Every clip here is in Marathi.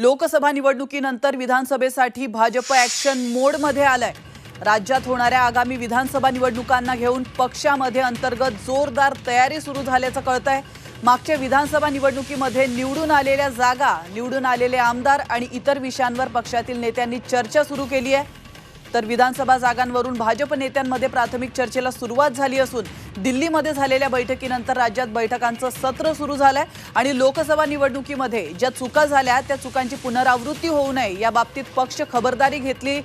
लोकसभा निवडणुकीनंतर विधानसभेसाठी भाजप ॲक्शन मोडमध्ये आलाय. राज्यात होणाऱ्या आगामी विधानसभा निवडणुकांना घेऊन पक्षामध्ये अंतर्गत जोरदार तयारी सुरू झाल्याचं कळतंय. मागच्या विधानसभा निवडणुकीमध्ये निवडून आलेल्या जागा निवडून आलेले आमदार आणि इतर विषयांवर पक्षातील नेत्यांनी चर्चा सुरू केली आहे तर विधानसभा जागांवरून भाजप नेत्यांमध्ये प्राथमिक चर्चेला सुरुवात झाली असून दिल्लीमध्ये झालेल्या बैठकीनंतर राज्यात बैठकांचं सत्र सुरू झालंय आणि लोकसभा निवडणुकीमध्ये ज्या चुका झाल्या त्या चुकांची पुनरावृत्ती होऊ नये या बाबतीत पक्ष खबरदारी घेतली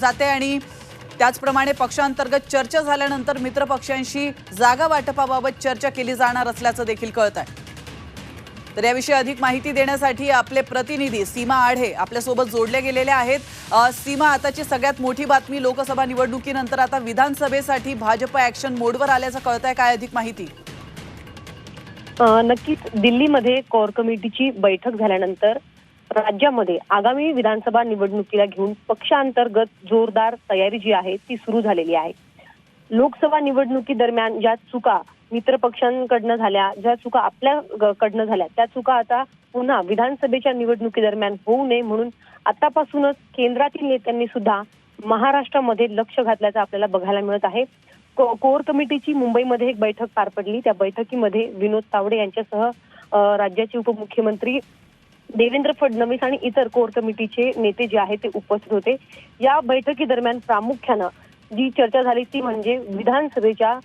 जाते आणि त्याचप्रमाणे पक्षांतर्गत चर्चा झाल्यानंतर मित्रपक्षांशी जागा वाटपाबाबत चर्चा केली जाणार असल्याचं देखील कळत आहे तर याविषयी अधिक माहिती देण्यासाठी आपले प्रतिनिधी सीमा आढे आपल्यासोबत जोडले गेलेले आहेत. सीमा आताची सगळ्यात मोठी बातमी लोकसभा निवडणुकीनंतर आता विधानसभेसाठी भाजप ऍक्शन मोडवर आल्याचं कळत आहे काय अधिक माहिती? नक्कीच दिल्लीमध्ये कोर कमिटीची बैठक झाल्यानंतर राज्यामध्ये आगामी विधानसभा निवडणुकीला घेऊन पक्षांतर्गत जोरदार तयारी जी आहे ती सुरू झालेली आहे. लोकसभा निवडणुकी दरम्यान ज्या चुका मित्र पक्षांकडनं झाल्या ज्या चुका आपल्या कडनं झाल्या त्या चुका आता पुन्हा विधानसभेच्या निवडणुकी दरम्यान होऊ नये म्हणून आतापासूनच केंद्रातील नेत्यांनी सुद्धा महाराष्ट्रामध्ये लक्ष घातल्याचं आपल्याला बघायला मिळत आहे. को- कोर कमिटीची मुंबईमध्ये एक बैठक पार पडली. त्या बैठकीमध्ये विनोद तावडे यांच्यासह राज्याचे उपमुख्यमंत्री देवेंद्र फडणवीस आणि इतर कोर कमिटीचे नेते जे आहेत ते उपस्थित होते. या बैठकी दरम्यान प्रामुख्यानं जी चर्चा झाली ती म्हणजे विधानसभेच्या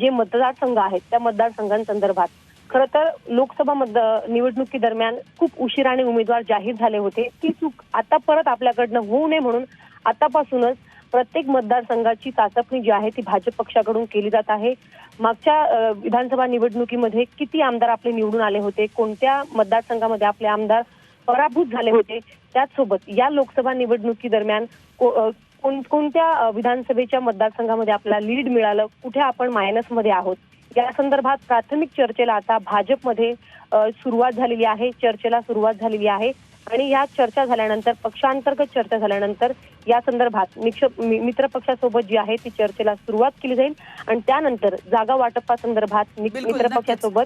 जे मतदारसंघ आहेत त्या मतदारसंघांसंदर्भात. खरं तर लोकसभा मत निवडणुकी दरम्यान खूप उशिराने उमेदवार जाहीर झाले होते. ती चूक आता परत आपल्याकडनं होऊ नये म्हणून आतापासूनच प्रत्येक मतदारसंघाची चाचपणी जी आहे ती भाजप पक्षाकडून केली जात आहे. मागच्या विधानसभा निवडणुकीमध्ये किती आमदार आपले निवडून आले होते? कोणत्या मतदारसंघामध्ये आपले आमदार पराभूत झाले होते? त्याचसोबत या लोकसभा निवडणुकी दरम्यान को- अ, कोण- कोणत्या अ, विधानसभेच्या मतदारसंघामध्ये आपल्याला लीड मिळालं कुठे आपण मायनसमध्ये आहोत? या संदर्भात प्राथमिक चर्चेला आता भाजपमध्ये सुरुवात झालेली आहे चर्चेला सुरुवात झालेली आहे. आणि या चर्चा झाल्यानंतर पक्षांतर्गत चर्चा झाल्यानंतर या संदर्भात मित्र पक्षासोबत जी आहे ती चर्चेला सुरुवात केली जाईल. आणि त्यानंतर जागा वाटपासंदर्भात मित्र. पक्षासोबत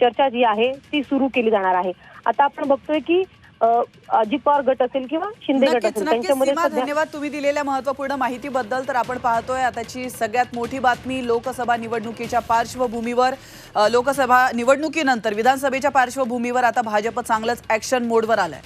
चर्चा जी आहे ती सुरू केली जाणार आहे. आता आपण बघतोय की अजित पवार गट असेल किंवा शिंदे गट असेल त्यांच्यामध्ये धन्यवाद. तुम्ही दिलेल्या महत्त्वपूर्ण माहितीबद्दल तर आपण पाहतोय आताची सगळ्यात मोठी बातमी लोकसभा निवडणुकीच्या पार्श्वभूमीवर. लोकसभा निवडणुकीनंतर विधानसभेच्या पार्श्वभूमीवर आता भाजप चांगलंच ॲक्शन मोडवर आलंय.